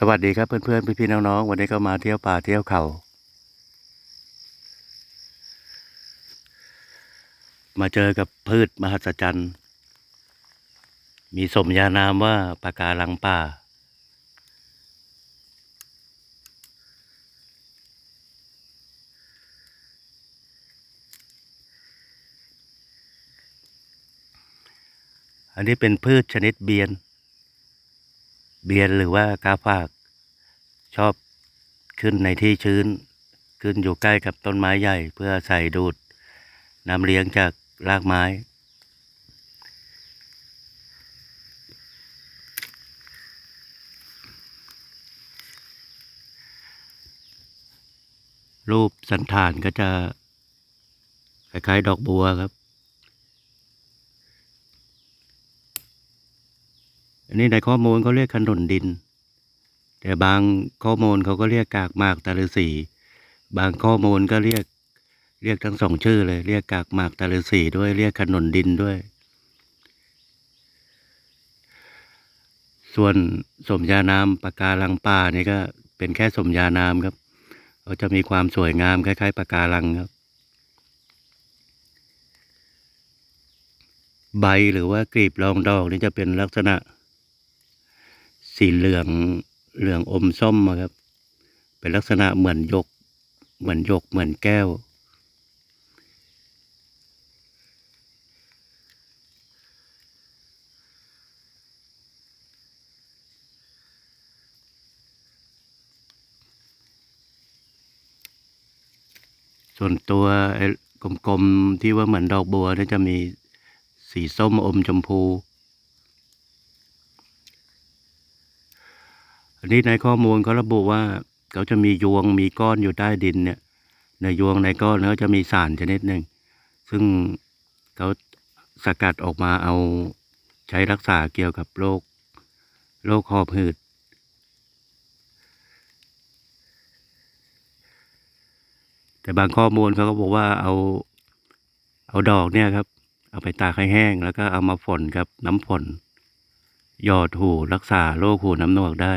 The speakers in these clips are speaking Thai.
สวัสดีครับเพื่อนๆพี่ๆน้องๆวันนี้ก็มาเที่ยวป่าเที่ยวเขา มาเจอกับพืชมหัศจรรย์ มีสมญานามว่าปะการังป่า อันนี้เป็นพืชชนิดเบียน เบียนหรือว่ากาฝาก ชอบขึ้นในที่ชื้น ขึ้นอยู่ใกล้กับต้นไม้ใหญ่ เพื่อใส่ดูดน้ำเลี้ยงจากรากไม้รูปสันฐานก็จะคล้ายๆดอกบัวครับ อันนี้ในข้อมูลเขาเรียกขนุนดิน แต่บางข้อมูลเขาก็เรียกกากหมากตะลือสีบางข้อมูลก็เรียกเรียกทั้งสองชื่อเลย เรียกกากหมากตะลือสีด้วยเรียกขนุนดินด้วย ส่วนสมญานามปะการังป่านี่ก็เป็นแค่สมญานามครับเขาจะมีความสวยงามคล้ายๆปะการังครับใบหรือว่ากลีบรองดอกนี่จะเป็นลักษณะ สีเหลืองเหลืองอมส้มครับ เป็นลักษณะเหมือนยก เหมือนยกเหมือนแก้ว ส่วนตัวกลมๆที่ว่าเหมือนดอกบัวนี่จะมีสีส้มอมชมพู อันนี้ในข้อมูลเขาระบุว่าเขาจะมียวงมีก้อนอยู่ใต้ดินเนี่ย ในยวงในก้อนเขาจะมีสารชนิดหนึ่ง ซึ่งเขาสกัดออกมาเอาใช้รักษาเกี่ยวกับโรคโรคหอบหืดแต่บางข้อมูลเขาก็บอกว่าเอาเอาดอกเนี่ยครับ เอาไปตากให้แห้ง แล้วก็เอามาฝนกับน้ำฝนหยอดหูรักษาโรคหูน้ำหนวกได้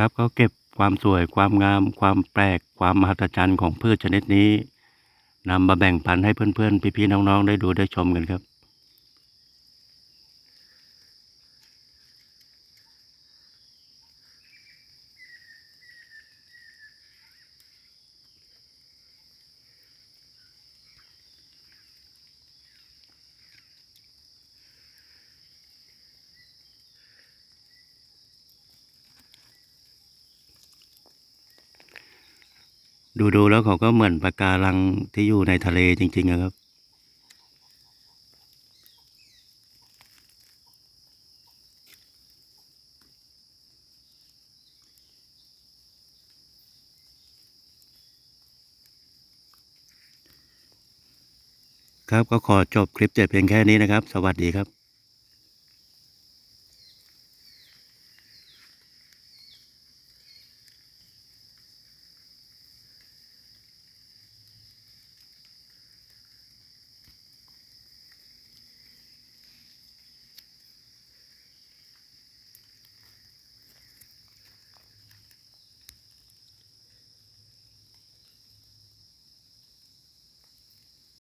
ครับเขาเก็บความสวยความงาม ความแปลกความมหัศจรรย์ของพืชชนิดนี้นำมาแบ่งปันให้เพื่อนๆ พี่ๆน้องๆ ได้ดูได้ชมกันครับ ดูดูๆแล้วเขาก็เหมือนปะการังที่อยู่ในทะเลจริงๆอะครับครับก็ขอจบคลิปแต่เพียงแค่นี้นะครับ สวัสดีครับ